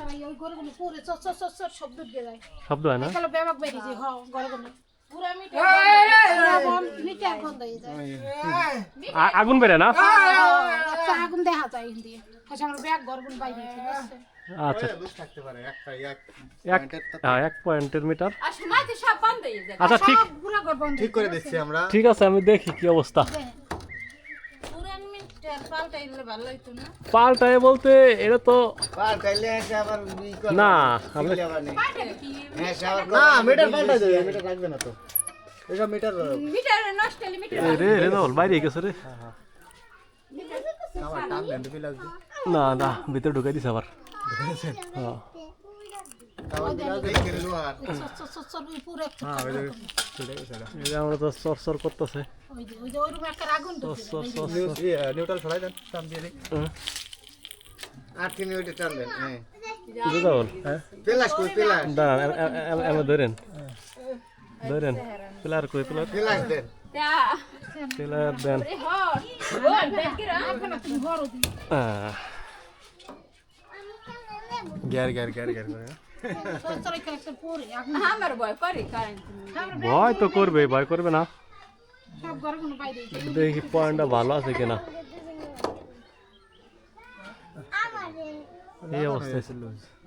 বাসায় ওই গরুগুলো পুরে চর চর চর চর শব্দ দিয়ে যায় শব্দ হয় না ব্যাপক বেরিয়ে যায় হ্যাঁ গরুগুলো হয়ে আগুন বেড়ে না আগুন দেখা যায় হিন্দি আচ্ছা আমার ব্যাগ গরগুন বাইরে আচ্ছা লুজ থাকতে পারে একটা এক এক হ্যাঁ, পয়েন্টের মিটার হয়ে আচ্ছা ঠিক সব পুরা ঘর বন্ধ ঠিক করে দিচ্ছি আমরা ঠিক আছে আমি দেখি কি অবস্থা পুরান মিটার পাল্টাইলে ভালো হইতো না পাল্টায় বলতে এটা তো। না হ্যাঁ, না মিটার পাল্টা দেবে মিটার রাখবে না তো। এটা মিটার মিটার নষ্ট মিটার রে রে দল বাইরে গেছে রে। আমার টান দেন দিবি লাগবে না না ভিতরে ঢুকাই দিছে আবার। হ্যাঁ। আমরা তো চর করতেছে নিউট্রাল ছড়াই দেন টান দিয়ে দিই হ্যাঁ। আট কিনে ওইটা টান দেন হ্যাঁ বুঝা হ্যাঁ পেলাস কই পেলাস দাঁড়ান এমন ধরেন ধরেন পিলার কই পিলার পেলাস দেন পিলার দেন এ হর ও দেখরা এখন তুমি বড় দিন আহ, গ্যার গ্যার গ্যার গ্যার করে চর চর এখানে একটা পুরে আগুন আমার ভয় করে কারেন্ট ভয় তো করবে ভয় করবে না সব গরগুলো বাইরে হয়েছে দেখি পয়েন্টটা ভালো আছে কিনা এই অবস্থায়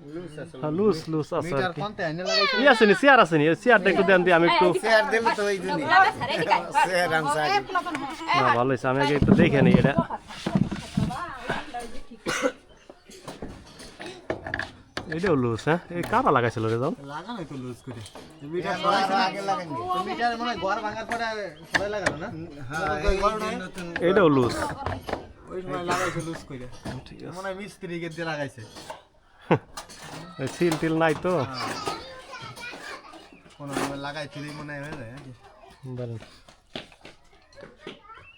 লুজ আছে হ্যাঁ লুজ লুজ আছে আর মিটার কি কোনতে এনে লাগাইছে ই আছে নি চেয়ার আছে নি চেয়ারটা একটু দেন দিয়ে আমি একটু শেয়ার দেবে তো ওই দিনই লাগা ছাড়ে দিকা শেয়ার আম সাইড এক লবণ হ্যাঁ না ভালো হয়েছে আমি আগে একটু দেখে নিই এটা এটাও লুজ হ্যাঁ? এই কারা লাগাইছিল রে দাম লাগানো তো লুজ করে। মিটার লাগাইছে আগে লাগাইনি। মিটার মনে ঘর ভাঙার পরে সবাই লাগানো না? হ্যাঁ এটাও লুজ ওই সময় লাগাইছে লুজ করে। ঠিক আছে। মনে মিস্ত্রি কে দিয়ে লাগাইছে। সিল টিল নাই তো? কোন লাগাইছিল মনে হয় হয়ে যায় নাকি?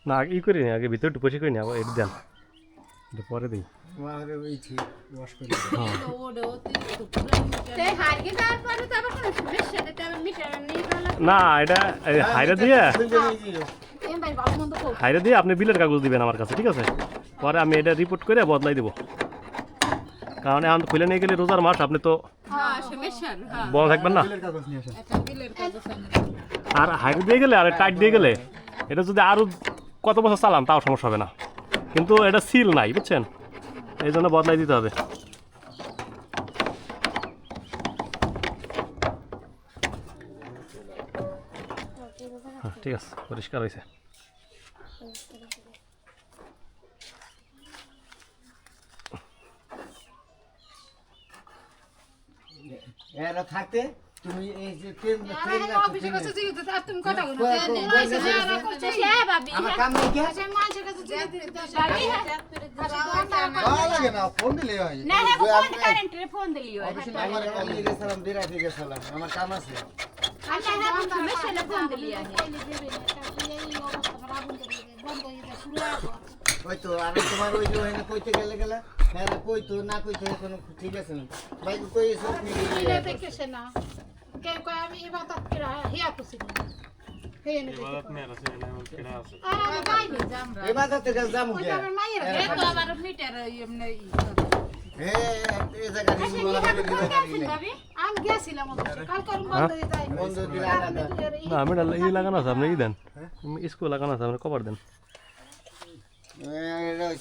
না ই করি নি আগে ভিতরে একটু বসে করি নি আবার এটা দেন এটা পরে দিই আমার ওই ঠিক ওয়াশ করে তে হারগে তারপরে তো আবার কোনো সমস্যা নেই তবে মিটার নেই না এটা এই হাইরা দিয়ে? হাইরা দিয়ে আপনি বিলের কাগজ দিবেন আমার কাছে ঠিক আছে? পরে আমি এটা রিপোর্ট করে বদলাই দেবো। কারণ এখন খুলে নিয়ে গেলে রোজার মাস আপনি তো হ্যাঁ হ্যাঁ। বড় থাকবেন না? বিলের কাগজ নিয়ে আসেন। এটা বিলের কাগজ আর হাইরে দিয়ে গেলে আর টাইট দিয়ে গেলে এটা যদি আরও কত বছর চালান তাও সমস্যা হবে না। কিন্তু এটা সিল নাই বুঝছেন এই জন্য বদলাই দিতে হবে হ্যাঁ, ঠিক আছে পরিষ্কার হয়েছে এরা থাকতে তুমি এই যে তুমি কথা? হ্যাঁ আমার কাম নেই ভালো লাগে না ফোন দিলে হয় না ফোন কারেন্টের ফোন দিলিও অফিসে আমার কাম নিয়ে গেছিলাম বিরাটি গেছিলাম আমার কাম আছে সমস্যা নেই ফোন দিলিও ওই তো আর তোমার ওই যে ওখানে কইতে গেলে গেলে হ্যাঁ কইতো না কইতো কোনো ঠিক আছে না ভাই কই আমি এবার এবার যামু কে আমার মায়ের এ তো আবার আমি দিয়ে লাগানো আছে আপনি ই দেন স্কুল লাগানো আছে আপনি কভার দেন এটা ওই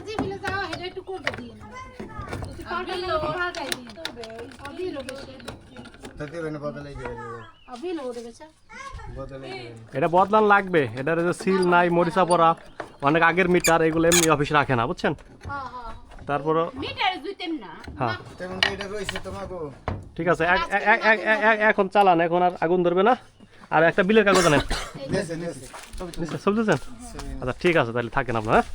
যে বিলে যাওয়া এটা একটু দিয়ে না যদি পাল্টালে একটু পাল্টাই দিন অবিল বেশি এটা বদলান লাগবে। এটার যে সিল নাই মরিচা পড়া অনেক আগের মিটার এগুলো এমনি অফিসে রাখে না বুঝছেন? হ্যাঁ হ্যাঁ। হ্যাঁ। তোমাকে। ঠিক আছে এখন চালান এখন আর আগুন ধরবে না। আর একটা বিলের কাগজ আনেন। সব দিচ্ছেন আচ্ছা ঠিক আছে তাহলে থাকেন আপনার হ্যাঁ?